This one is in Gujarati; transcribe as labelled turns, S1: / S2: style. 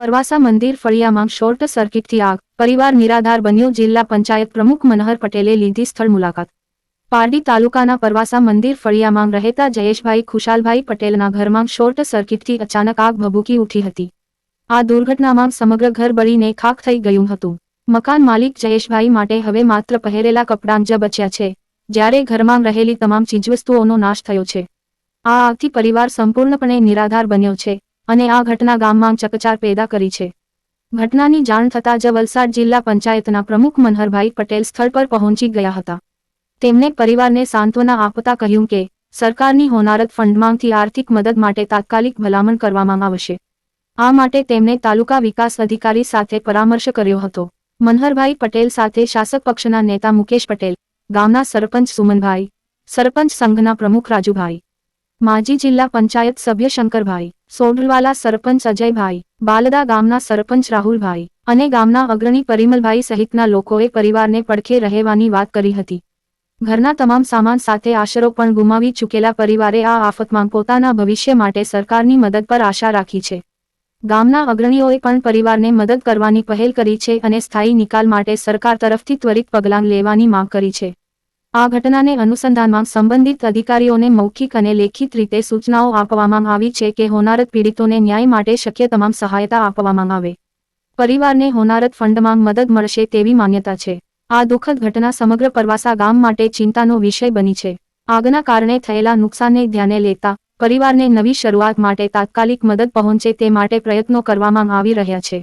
S1: પરવાસા મંદિર ફળિયામાં શોર્ટ સર્કિટથી આગ, પરિવાર નિરાધાર બન્યો. જિલ્લા પંચાયત પ્રમુખ મનહર પટેલે લીધી સ્થળ મુલાકાત. પારડી તાલુકાના પરવાસા મંદિર ફળિયામાં રહેતા જયેશભાઈ ખુશાલભાઈ પટેલના ઘરમાં શોર્ટ સર્કિટથી અચાનક આગ ભભૂકી ઉઠી હતી. આ દુર્ઘટનામાં સમગ્ર ઘર બળીને ખાખ થઈ ગયું હતું. મકાન માલિક જયેશભાઈ માટે હવે માત્ર પહેરેલા કપડાં જ બચ્યા છે, જ્યારે ઘરમાં રહેલી તમામ ચીજવસ્તુઓનો નાશ થયો છે. આ આગથી પરિવાર સંપૂર્ણપણે નિરાધાર બન્યો છે અને આ ઘટના ગામમાં ચકચાર પેદા કરી છે. ઘટનાની જાણ થતાં જ વલસાડ જિલ્લા પંચાયતના પ્રમુખ મનહરભાઈ પટેલ સ્થળ પર પહોંચી ગયા હતા. તેમણે પરિવારને સાંત્વના આપતા કહ્યું કે, સરકારની હોનારત ફંડમાંથી આર્થિક મદદ માટે તાત્કાલિક ભલામણ કરવામાં આવશે. આ માટે તેમણે તાલુકા વિકાસ અધિકારી સાથે પરામર્શ કર્યો હતો. મનહરભાઈ પટેલ સાથે શાસક પક્ષના નેતા મુકેશ પટેલ, ગામના સરપંચ સુમનભાઈ, સરપંચ સંઘના પ્રમુખ રાજુભાઈ, માજી જિલ્લા પંચાયત સભ્ય શંકરભાઈ, સોઢલવાલા સરપંચ અજયભાઈ, બાલદા ગામના સરપંચ રાહુલભાઈ અને ગામના અગ્રણી પરિમલભાઈ સહિતના લોકોએ પરિવારને પડખે રહેવાની વાત કરી હતી. ઘરના તમામ સામાન સાથે આશરો પણ ગુમાવી ચૂકેલા પરિવારે આ આફતમાં પોતાના ભવિષ્ય માટે સરકારની મદદ પર આશા રાખી છે. ગામના અગ્રણીઓએ પણ પરિવારને મદદ કરવાની પહેલ કરી છે અને સ્થાયી નિકાલ માટે સરકાર તરફથી ત્વરિત પગલાં લેવાની માંગ કરી છે. આ ઘટનાને અનુસંધાનમાં સંબંધિત અધિકારીઓને મૌખિક અને લેખિત રીતે સૂચનાઓ આપવામાં આવી છે કે હોનારત પીડિતોને ન્યાય માટે શક્ય તમામ સહાયતા આપવામાં આવે. પરિવારને હોનારત ફંડમાં મદદ મળશે તેવી માન્યતા છે. આ દુઃખદ ઘટના સમગ્ર પરવાસા ગામ માટે ચિંતાનો વિષય બની છે. આગના કારણે થયેલા નુકસાનને ધ્યાને લેતા પરિવારને નવી શરૂઆત માટે તાત્કાલિક મદદ પહોંચે તે માટે પ્રયત્નો કરવામાં આવી રહ્યા છે.